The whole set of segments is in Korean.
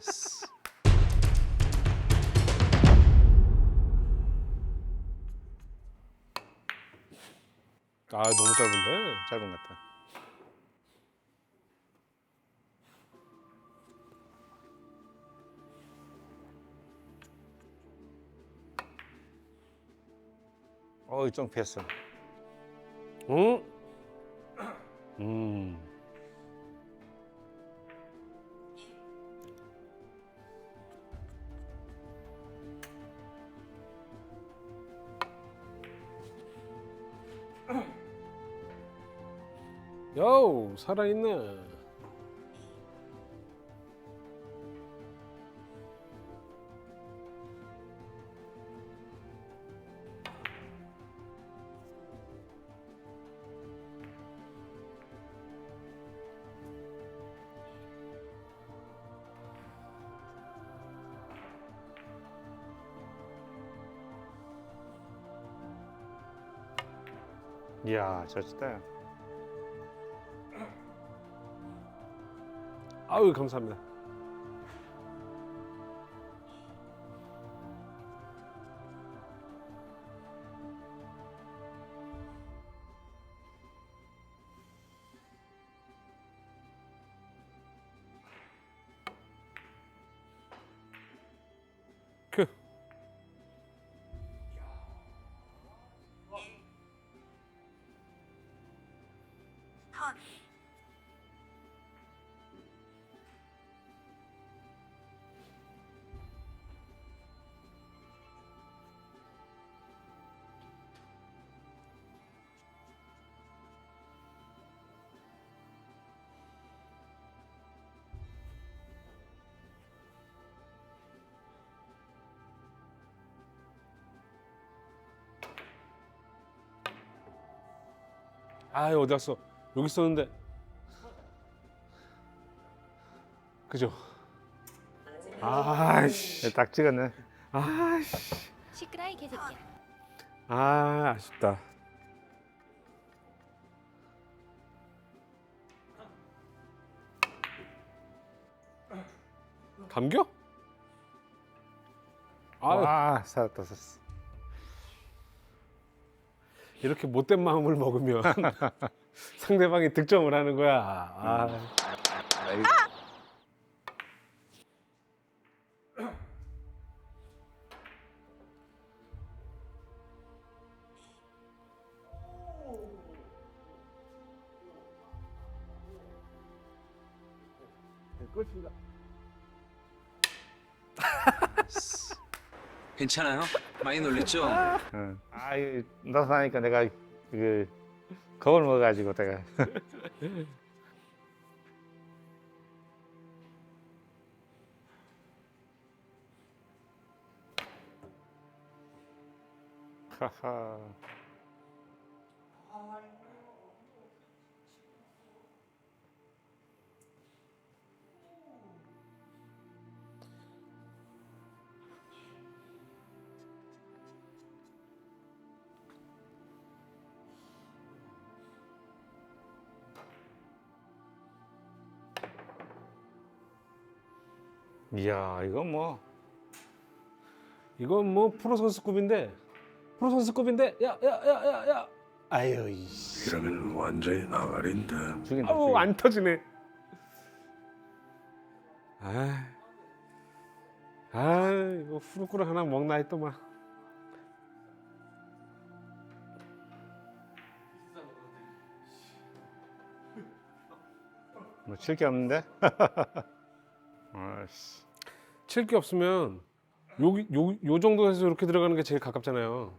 씨. 아 너무 짧은데. 짧은 것 같아. 어이 좀 피했어. 응? 음. 요 살아있네. 이야 잘 치다. 아유 감사합니다. 아 어디 갔어? 여기 있었는데. 그죠? 아이씨. 네, 딱 찍었네. 아이씨. 시끄라이 개새끼야. 아 아쉽다. 감겨? 아 와 살았다 살았어. 이렇게 못된 마음을 먹으면 상대방이 득점을 하는 거야. 아, 아이, 괜찮아요? 많이 놀랬죠? 응. 아 이거 나타나니까 내가 그 겁을 먹어가지고 내가. 하하. 이야 이건 뭐 이건 뭐 프로 선수급인데 프로 선수급인데 야 야 야 야 야 아유 이씨 이러면 완전히 나가린데. 죽인다. 아우 죽인다. 안 터지네 아, 아 이거 후루꾸루 하나 먹나 했더만 뭐 칠 게 없는데? 아씨. 칠 게 없으면 요, 요 정도에서 이렇게 들어가는 게 제일 가깝잖아요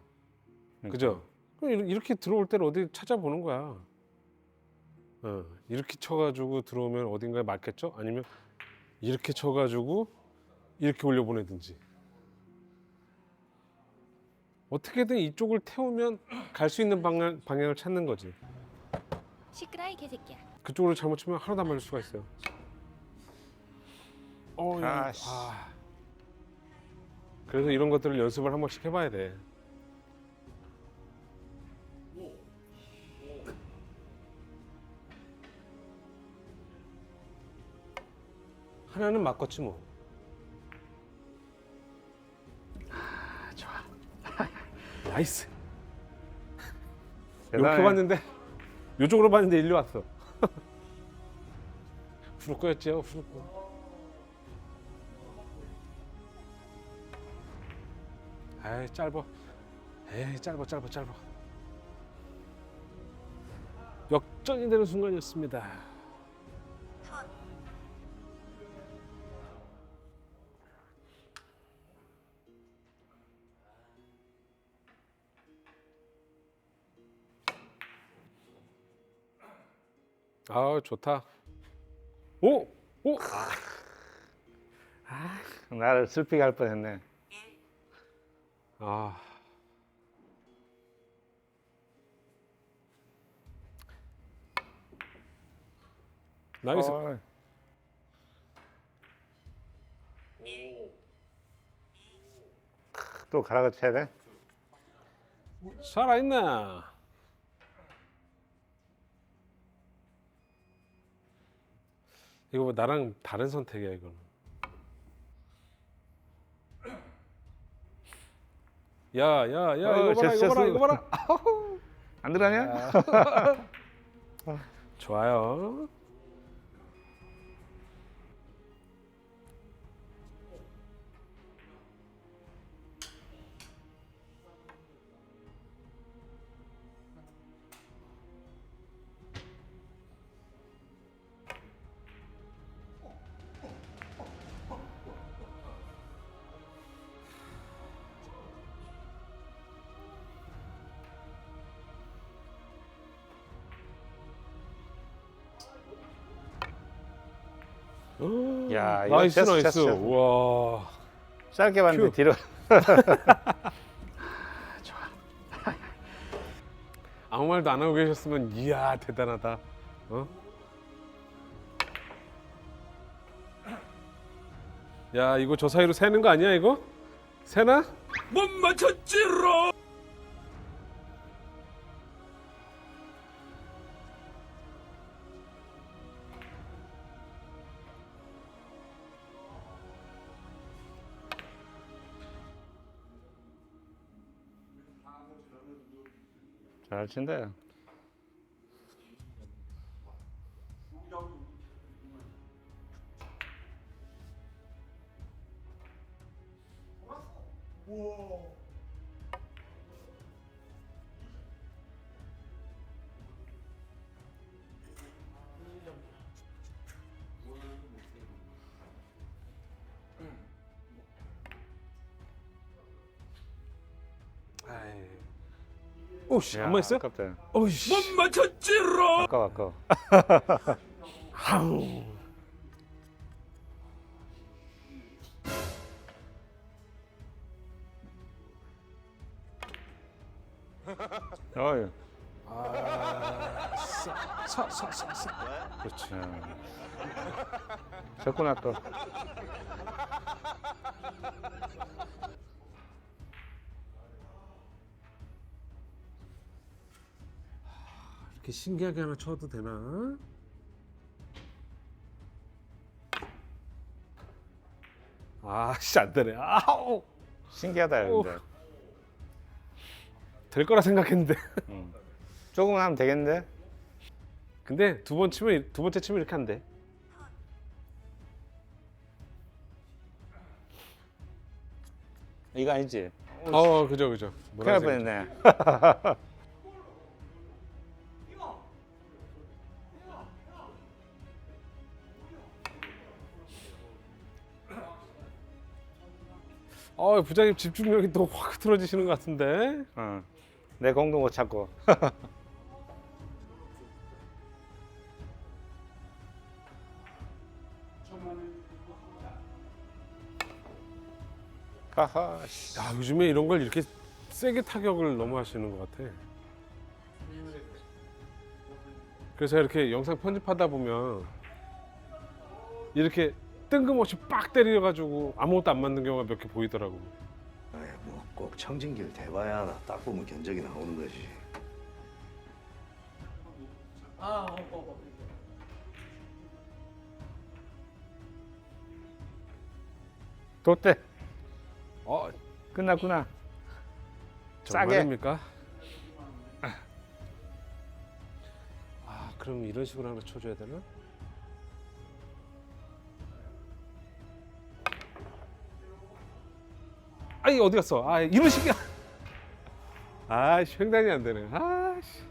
그죠? 그럼 이렇게- 이렇게 들어올 때를 어디 찾아보는 거야 어, 이렇게 쳐가지고 들어오면 어딘가에 맞겠죠? 아니면 이렇게 쳐가지고 이렇게 올려보내든지 어떻게든 이쪽을 태우면 갈 수 있는 방향, 방향을 찾는 거지 시끄라이 개새끼야. 그쪽으로 잘못 치면 하나도 안 맞을 수가 있어요 어, 이거- 아씨. 아, 그래서 이런 것들을 연습을 한 번씩 해봐야 돼. 하나는 맞겠지 뭐. 아, 좋아. 나이스. 이렇게 봤는데 이쪽으로 봤는데 일로 왔어. 후루코였죠, 후루코. 어, 아이 짧어. 에이 짧아 짧아 짧아. 역전이 되는 순간이었습니다. 아 좋다. 오 오. 나를 슬피게 할 뻔했네. 아. 나이스. 어, 또 가라고 쳐야 돼? 살아 있네. 이거 뭐 나랑 다른 선택이야 이거 야, 야, 야, 어, 이거 봐라, 이거 봐라. 이거 봐라. 안 들어가냐? 좋아요. 야, 이거 나이스, 됐어, 나이스. 됐어. 와. 짧게 봤는데 큐. 뒤로. 아무 말도 안 하고 계셨으면 이야 대단하다. 어? 야 이거 저 사이로 새는 거 아니야 이거? 새나? 못 맞췄지롱. 잘 친다. 아이. 오씨 야, 안마 있어? 아깝다. 오씨. 못 맞췄지롱. 아까워, 아까워. 아우. 어이. 사사사사. 그렇지. 졌구나 또. 이렇게 신기하게 하나 쳐도 되나? 아씨 안 되네. 아우. 신기하다, 근데. 될 거라 생각했는데. 응. 조금만 하면 되겠는데? 근데 두 번 치면 두 번째 치면 이렇게 안 돼. 이거 아니지? 어 그죠 그죠. 큰일 날. 뻔했네. 어 부장님 집중력이 또 확 틀어지시는 것 같은데. 어. 내 공도 못 찾고. 하하. 씨. 야 요즘에 이런 걸 이렇게 세게 타격을 너무 하시는 것 같아. 그래서 이렇게 영상 편집하다 보면 이렇게 뜬금없이 빡 때려가지고 아무것도 안 맞는 경우가 몇 개 보이더라고. 뭐꼭 청진기를 대봐야 하나 딱 보면 견적이 나오는 거지. 뒀대. 어, 끝났구나. 싸게. 정말입니까? 아 그럼 이런 식으로 하나 쳐줘야 되나? 아이 어디 갔어? 아 이런 식이야. 아 횡단이 안 되네. 아씨.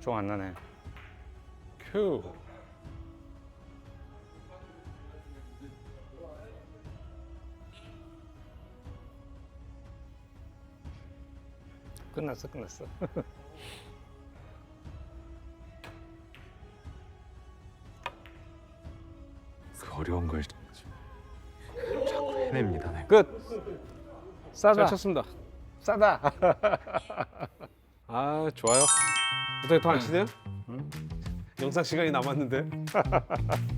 종안 나네. 큐. 끝났어, 끝났어. 어려운 걸 자꾸 해냅니다. 네. 끝. 잘 싸다, 쳤습니다. 싸다. 아 좋아요. 어떻게 더안 치세요? 영상 시간이 남았는데.